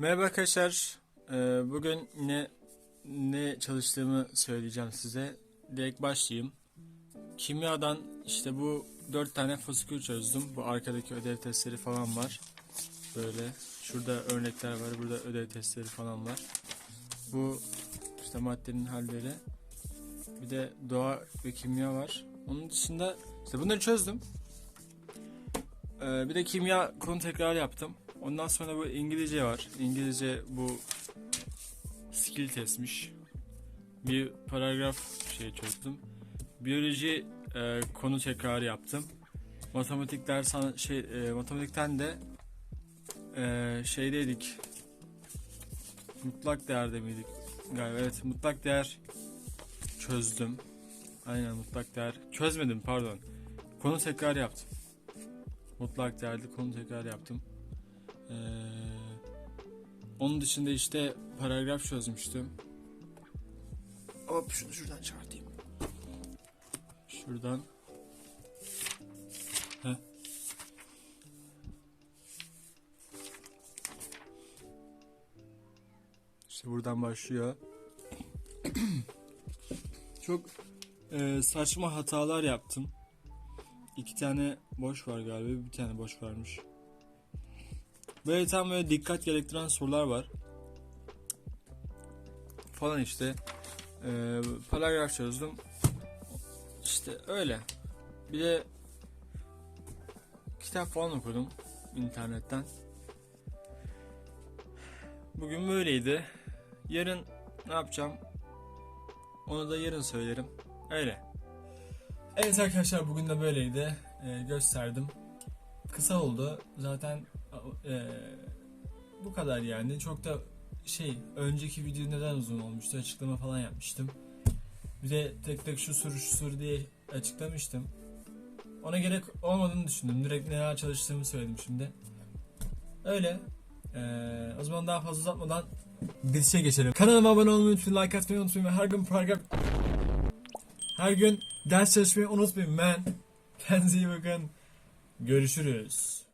Merhaba arkadaşlar. Ee, bugün ne ne çalıştığımı söyleyeceğim size. Direkt başlayayım. Kimyadan işte bu dört tane fasikül çözdüm. Bu arkadaki ödev testleri falan var. Böyle. Şurada örnekler var. Burada ödev testleri falan var. Bu işte maddenin halleri. Bir de doğa ve kimya var. Onun dışında işte bunları çözdüm. Ee, bir de kimya konu tekrar yaptım. Ondan sonra bu İngilizce var. İngilizce bu skill testmiş. Bir paragraf şey çözdüm. Biyoloji e, konu tekrar yaptım. Matematik ders şey e, matematikten de e, şeydeydik. Mutlak değerde miydik? Galiba evet mutlak değer çözdüm. Aynen mutlak değer. Çözmedim pardon. Konu tekrar yaptım. Mutlak değerli konu tekrar yaptım. Ee, onun dışında işte paragraf çözmüştüm. Hop şunu şuradan çıkartayım. Şuradan. Heh. İşte buradan başlıyor. Çok e, saçma hatalar yaptım. İki tane boş var galiba. Bir tane boş varmış. Böyle tam böyle dikkat gerektiren sorular var. Falan işte. Ee, paragraf çözdüm. İşte öyle. Bir de kitap falan okudum internetten. Bugün böyleydi. Yarın ne yapacağım? Onu da yarın söylerim. Öyle. Evet arkadaşlar bugün de böyleydi. Ee, gösterdim. Kısa oldu. Zaten e, bu kadar yani. Çok da şey önceki video neden uzun olmuştu açıklama falan yapmıştım. Bir de tek tek şu soru şu soru diye açıklamıştım. Ona gerek olmadığını düşündüm. Direkt neler çalıştığımı söyledim şimdi. Öyle. Ee, o zaman daha fazla uzatmadan bitişe geçelim. Kanalıma abone olmayı unutmayın, like atmayı unutmayın ve her gün program her gün ders çalışmayı unutmayın ben. Kendinize iyi bakın. Görüşürüz.